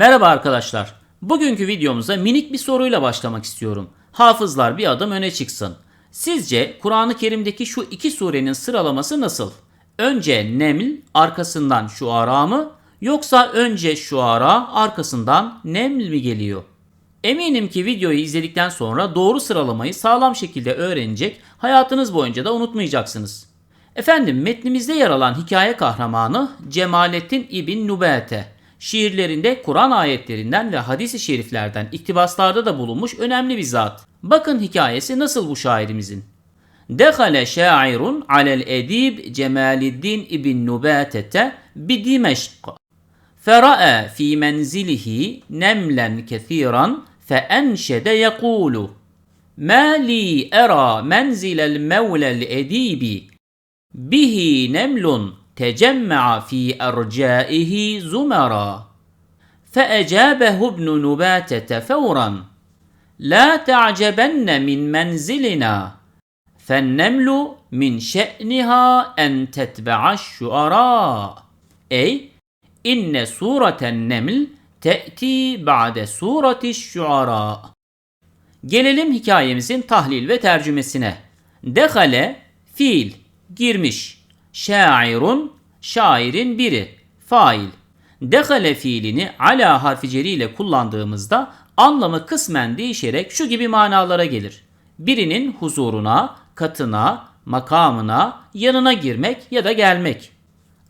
Merhaba arkadaşlar. Bugünkü videomuza minik bir soruyla başlamak istiyorum. Hafızlar bir adım öne çıksın. Sizce Kur'an-ı Kerim'deki şu iki surenin sıralaması nasıl? Önce Neml, arkasından Şuara mı? Yoksa önce Şuara, arkasından Neml mi geliyor? Eminim ki videoyu izledikten sonra doğru sıralamayı sağlam şekilde öğrenecek, hayatınız boyunca da unutmayacaksınız. Efendim metnimizde yer alan hikaye kahramanı Cemalettin İbn Nubete. Şiirlerinde Kur'an ayetlerinden ve hadisi şeriflerden iktibaslarda da bulunmuş önemli bir zat. Bakın hikayesi nasıl bu şairimizin. Dehale şairun alel edib Cemaliddin ibn Nubatete bi Dimeşk. Fera'a fi menzilihi nemlen kethiran feenşede yekulu. Ma li era menzilel mevlel edibi bihi nemlun تجمع في أرجائه زمرا فأجابه ابن نباتة فورا لا تعجبن من منزلنا فالنمل من شأنها أن تتبع الشعراء أي İnne sureten neml te'ti ba'de sureti şuara. Gelelim hikayemizin tahlil ve tercümesine. Dehale fiil girmiş. Şairun şairin biri fail. Dehale fiilini ala harfi ile kullandığımızda anlamı kısmen değişerek şu gibi manalara gelir. Birinin huzuruna, katına, makamına, yanına girmek ya da gelmek.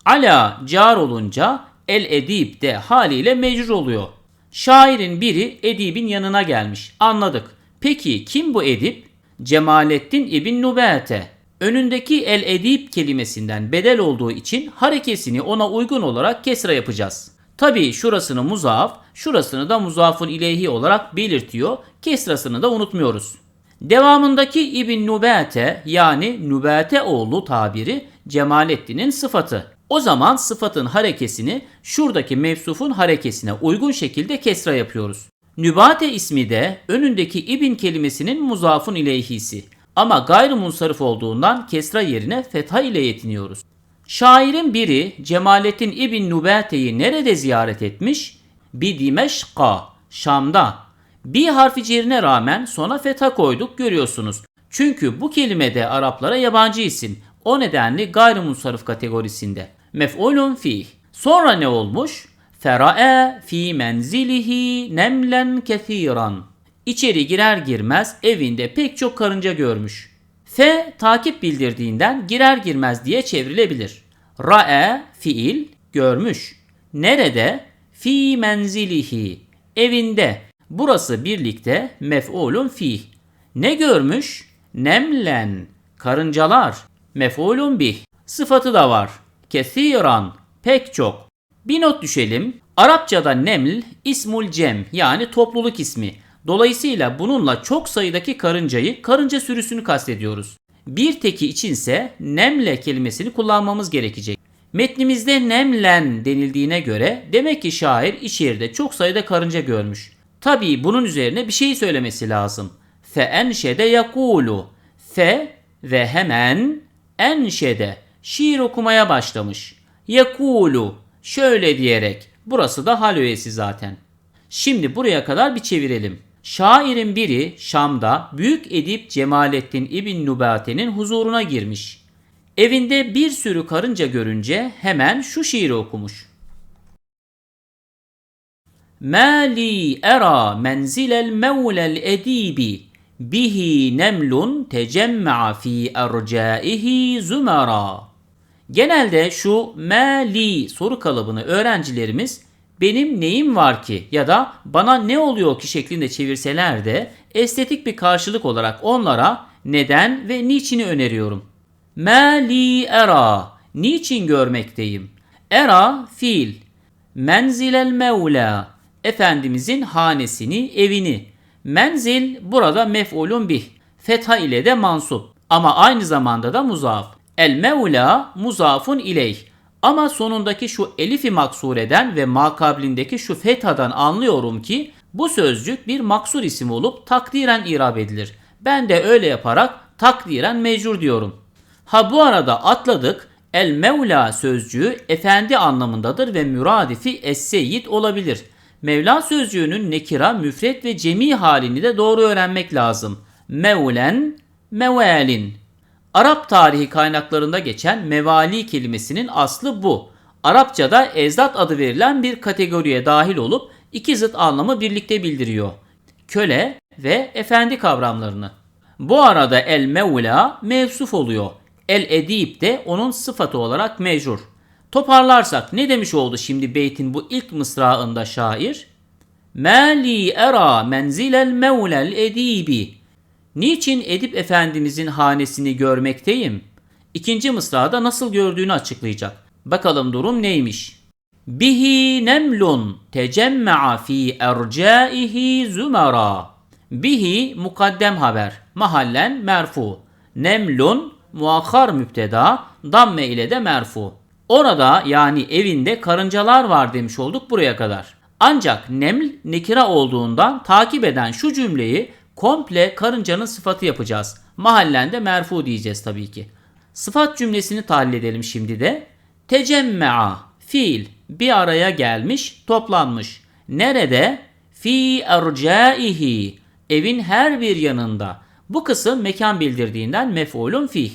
Ala car olunca el edip de haliyle mecrur oluyor. Şairin biri edibin yanına gelmiş. Anladık. Peki kim bu edip? Cemalettin İbn Nubete. Önündeki el edip kelimesinden bedel olduğu için harekesini ona uygun olarak kesra yapacağız. Tabi şurasını muzaf, şurasını da muzafun ileyhi olarak belirtiyor. Kesrasını da unutmuyoruz. Devamındaki İbn Nubete yani Nubete oğlu tabiri Cemalettin'in sıfatı. O zaman sıfatın harekesini şuradaki mevsufun harekesine uygun şekilde kesra yapıyoruz. Nübate ismi de önündeki ibn kelimesinin muzafun ileyhisi. Ama gayrimunsarif olduğundan kesra yerine fetha ile yetiniyoruz. Şairin biri Cemalettin İbn Nubate'yi nerede ziyaret etmiş? Bi Dimeşka, Şam'da. Bir harfi cerine rağmen sona fetha koyduk görüyorsunuz. Çünkü bu kelime de Araplara yabancı isim. O nedenle gayrimunsarif kategorisinde. Mef'ulun fih. Sonra ne olmuş? Fera'e fi menzilihi nemlen kethiran. İçeri girer girmez evinde pek çok karınca görmüş. Fe takip bildirdiğinden girer girmez diye çevrilebilir. Ra'e fiil görmüş. Nerede? Fi menzilihi. Evinde. Burası birlikte mef'ulun fih. Ne görmüş? Nemlen. Karıncalar. Mef'ulun bih. Sıfatı da var. Kethiran. Pek çok. Bir not düşelim. Arapçada neml ismul cem yani topluluk ismi. Dolayısıyla bununla çok sayıdaki karıncayı, karınca sürüsünü kastediyoruz. Bir teki içinse nemle kelimesini kullanmamız gerekecek. Metnimizde nemlen denildiğine göre demek ki şair iş yerinde çok sayıda karınca görmüş. Tabii bunun üzerine bir şey söylemesi lazım. Fe enşede yakulu. Fe ve hemen enşede şiir okumaya başlamış. Yakulu şöyle diyerek. Burası da hal öğesi zaten. Şimdi buraya kadar bir çevirelim. Şairin biri Şam'da büyük edip Cemalettin İbn Nubate'nin huzuruna girmiş. Evinde bir sürü karınca görünce hemen şu şiiri okumuş. Mali era menzilel mevlel edibi bihi nemlun tecemma'a fi ercaihi zümera. Genelde şu mali soru kalıbını öğrencilerimiz benim neyim var ki ya da bana ne oluyor ki şeklinde çevirseler de estetik bir karşılık olarak onlara neden ve niçini öneriyorum. Mali era niçin görmekteyim? Era fiil. Menzilel mevla Efendimizin hanesini, evini. Menzil burada mef'ulun bih. Fetha ile de mansup. Ama aynı zamanda da muzaf. El mevla muzafun ileyh. Ama sonundaki şu elifi maksureden ve makablindeki şu fethadan anlıyorum ki bu sözcük bir maksur isim olup takdiren irab edilir. Ben de öyle yaparak takdiren mecrur diyorum. Ha bu arada atladık. El Mevla sözcüğü efendi anlamındadır ve müradifi es-seyyid olabilir. Mevla sözcüğünün nekira, müfret ve cemi halini de doğru öğrenmek lazım. Mevlen, mevalin. Arap tarihi kaynaklarında geçen mevali kelimesinin aslı bu. Arapçada ezat adı verilen bir kategoriye dahil olup iki zıt anlamı birlikte bildiriyor. Köle ve efendi kavramlarını. Bu arada el mevla mevsuf oluyor. El edip de onun sıfatı olarak mecrur. Toparlarsak ne demiş oldu şimdi beytin bu ilk mısrağında şair? Mali era menzilel mevlel edibi. Niçin Edip Efendimizin hanesini görmekteyim? İkinci mısrada nasıl gördüğünü açıklayacak. Bakalım durum neymiş? Bihi nemlun tecemme'a fi ercaihi zümera. Bihi mukaddem haber. Mahallen merfu. Nemlun muakhar müpteda. Damme ile de merfu. Orada yani evinde karıncalar var demiş olduk buraya kadar. Ancak neml nekira olduğundan takip eden şu cümleyi komple karıncanın sıfatı yapacağız. Mahallende merfu diyeceğiz tabii ki. Sıfat cümlesini tahlil edelim şimdi de. Tecemme'a fiil bir araya gelmiş, toplanmış. Nerede? Fi ercaihi evin her bir yanında. Bu kısım mekan bildirdiğinden mef'ulun fih.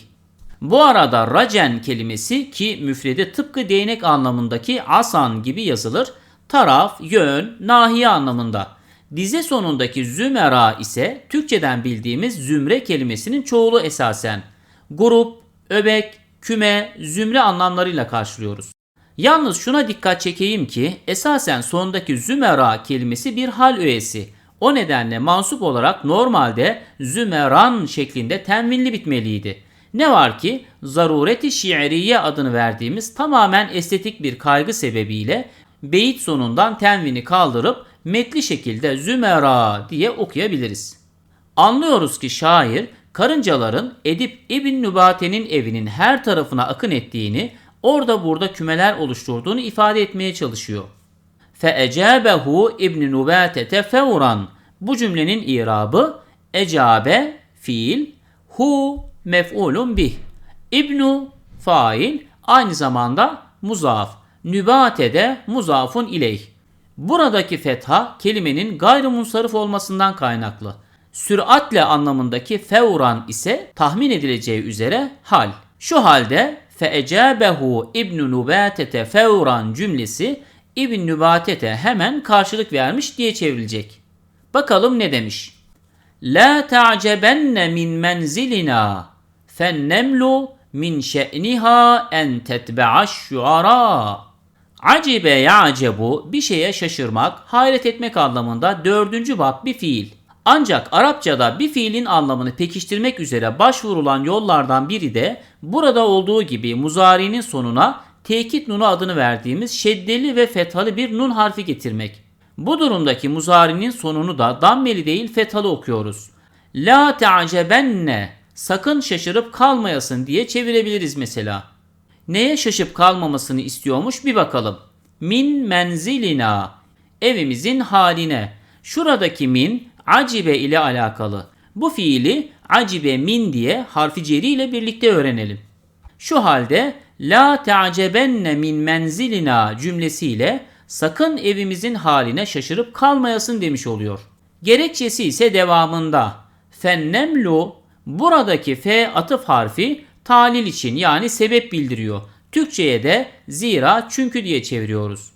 Bu arada racen kelimesi ki müfredi tıpkı değnek anlamındaki asan gibi yazılır. Taraf, yön, nahiye anlamında. Dize sonundaki zümera ise Türkçeden bildiğimiz zümre kelimesinin çoğulu esasen. Grup, öbek, küme, zümre anlamlarıyla karşılıyoruz. Yalnız şuna dikkat çekeyim ki esasen sondaki zümera kelimesi bir hal öğesi. O nedenle mansup olarak normalde zümeran şeklinde tenvinli bitmeliydi. Ne var ki zarureti şiiriye adını verdiğimiz tamamen estetik bir kaygı sebebiyle beyit sonundan tenvini kaldırıp metli şekilde zümera diye okuyabiliriz. Anlıyoruz ki şair karıncaların Edip İbn Nübate'nin evinin her tarafına akın ettiğini, orada burada kümeler oluşturduğunu ifade etmeye çalışıyor. Feecabehu İbn Nübate fevran. Bu cümlenin irabı ecabe fiil, hu mef'ulun bih. İbnu fail aynı zamanda muzaf. Nübate de muzafun ileyh. Buradaki fetha kelimenin gayrimunsarif olmasından kaynaklı. Süratle anlamındaki fevran ise tahmin edileceği üzere hal. Şu halde feecabehu İbn Nubatete fevran cümlesi İbn Nubatete hemen karşılık vermiş diye çevrilecek. Bakalım ne demiş? La ta'cebenne min menzilina fennemlu min şe'niha en tetbe'aş şuara. Acibe ya'cebu bir şeye şaşırmak, hayret etmek anlamında dördüncü bab bir fiil. Ancak Arapçada bir fiilin anlamını pekiştirmek üzere başvurulan yollardan biri de burada olduğu gibi muzari'nin sonuna tekit nunu adını verdiğimiz şeddeli ve fethalı bir nun harfi getirmek. Bu durumdaki muzari'nin sonunu da dammeli değil fethalı okuyoruz. La te'acebenne sakın şaşırıp kalmayasın diye çevirebiliriz mesela. Neye şaşıp kalmamasını istiyormuş bir bakalım. Min menzilina evimizin haline. Şuradaki min acibe ile alakalı. Bu fiili acibe min diye harfi ceri ile birlikte öğrenelim. Şu halde la te'acebenne min menzilina cümlesiyle sakın evimizin haline şaşırıp kalmayasın demiş oluyor. Gerekçesi ise devamında. Fennemlu buradaki f atıf harfi talil için yani sebep bildiriyor. Türkçeye de zira çünkü diye çeviriyoruz.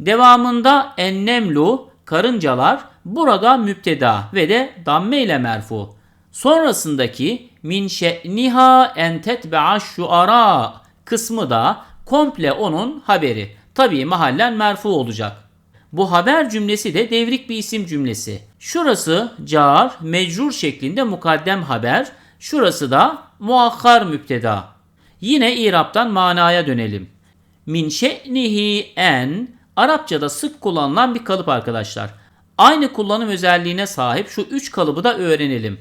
Devamında ennemlu karıncalar burada müpteda ve de damme ile merfu. Sonrasındaki min şe'niha en tetbe'a şuara kısmı da komple onun haberi. Tabii mahallen merfu olacak. Bu haber cümlesi de devrik bir isim cümlesi. Şurası car, mecrur şeklinde mukaddem haber. Şurası da muakhar müpteda. Yine İrab'dan manaya dönelim. Min şe'nihi en Arapçada sık kullanılan bir kalıp arkadaşlar. Aynı kullanım özelliğine sahip şu üç kalıbı da öğrenelim.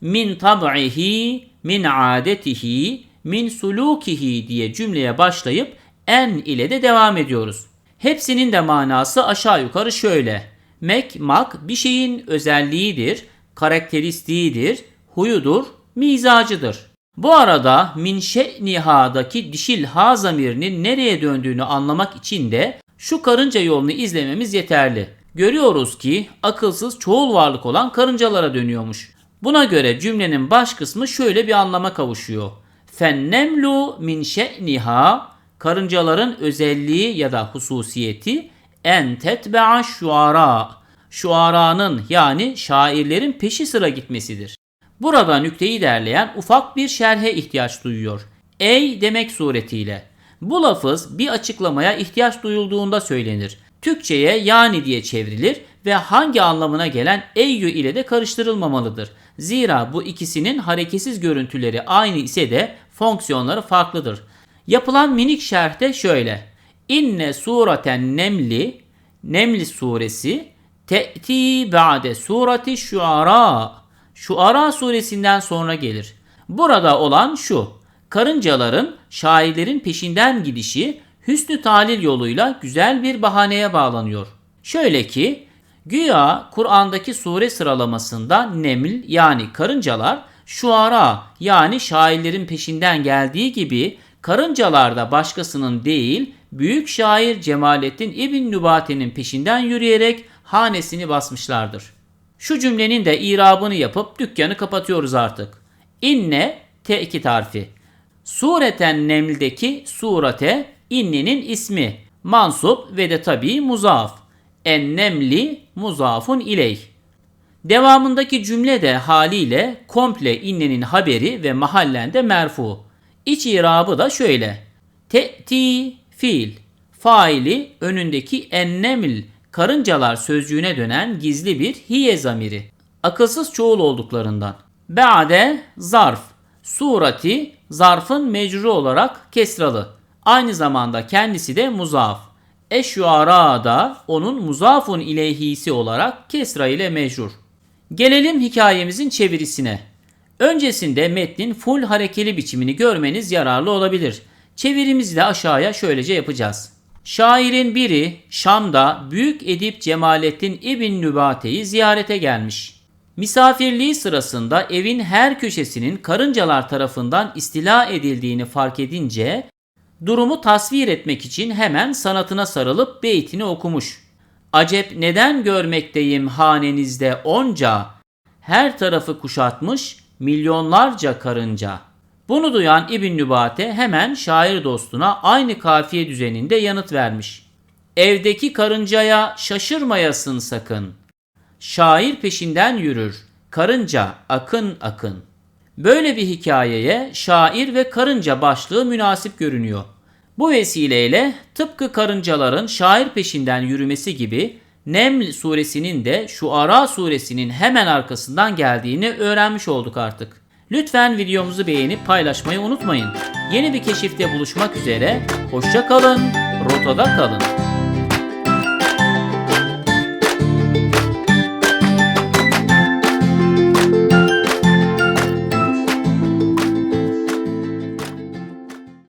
Min tab'ihi, min adetihi, min sulukihi diye cümleye başlayıp en ile de devam ediyoruz. Hepsinin de manası aşağı yukarı şöyle. Mek, mak bir şeyin özelliğidir, karakteristiğidir, huyudur, mizacıdır. Bu arada min şe'niha'daki dişil ha zamirinin nereye döndüğünü anlamak için de şu karınca yolunu izlememiz yeterli. Görüyoruz ki akılsız çoğul varlık olan karıncalara dönüyormuş. Buna göre cümlenin baş kısmı şöyle bir anlama kavuşuyor. Fennemlu min şe'niha karıncaların özelliği ya da hususiyeti en tetbe'a şuara şuaranın yani şairlerin peşi sıra gitmesidir. Burada nükteyi derleyen ufak bir şerhe ihtiyaç duyuyor. Ey demek suretiyle. Bu lafız bir açıklamaya ihtiyaç duyulduğunda söylenir. Türkçeye yani diye çevrilir ve hangi anlamına gelen eyyü ile de karıştırılmamalıdır. Zira bu ikisinin hareketsiz görüntüleri aynı ise de fonksiyonları farklıdır. Yapılan minik şerhte şöyle. İnne sureten nemli Neml suresi te'ti ba'de surati şuara Şuara suresinden sonra gelir. Burada olan şu. Karıncaların şairlerin peşinden gidişi hüsnü talil yoluyla güzel bir bahaneye bağlanıyor. Şöyle ki güya Kur'an'daki sure sıralamasında Neml yani karıncalar şuara yani şairlerin peşinden geldiği gibi karıncalar da başkasının değil büyük şair Cemalettin İbn Nübate'nin peşinden yürüyerek hanesini basmışlardır. Şu cümlenin de irabını yapıp dükkanı kapatıyoruz artık. İnne tekit harfi. Sureten Neml'deki surete innenin ismi. Mansup ve de tabi muzaf. En nemli muzafun ileyh. Devamındaki cümle de haliyle komple innenin haberi ve mahallende merfu. İç irabı da şöyle. Te'ti fiil. Faili önündeki ennemil karıncalar sözcüğüne dönen gizli bir hiye zamiri. Akılsız çoğul olduklarından. Ba'de zarf. Surati zarfın mecruru olarak kesralı. Aynı zamanda kendisi de muzaf. Eşyara da onun muzafun ileyhisi olarak kesra ile mecrur. Gelelim hikayemizin çevirisine. Öncesinde metnin full harekeli biçimini görmeniz yararlı olabilir. Çevirimizi de aşağıya şöylece yapacağız. Şairin biri Şam'da Büyük Edip Cemalettin İbn Nübate'yi ziyarete gelmiş. Misafirliği sırasında evin her köşesinin karıncalar tarafından istila edildiğini fark edince durumu tasvir etmek için hemen sanatına sarılıp beytini okumuş. Acep neden görmekteyim hanenizde onca, her tarafı kuşatmış milyonlarca karınca. Bunu duyan İbn Nübate hemen şair dostuna aynı kafiye düzeninde yanıt vermiş. Evdeki karıncaya şaşırmayasın sakın. Şair peşinden yürür, karınca akın akın. Böyle bir hikayeye şair ve karınca başlığı münasip görünüyor. Bu vesileyle tıpkı karıncaların şair peşinden yürümesi gibi Neml suresinin de Şuara suresinin hemen arkasından geldiğini öğrenmiş olduk artık. Lütfen videomuzu beğenip paylaşmayı unutmayın. Yeni bir keşifte buluşmak üzere. Hoşça kalın, rotada kalın.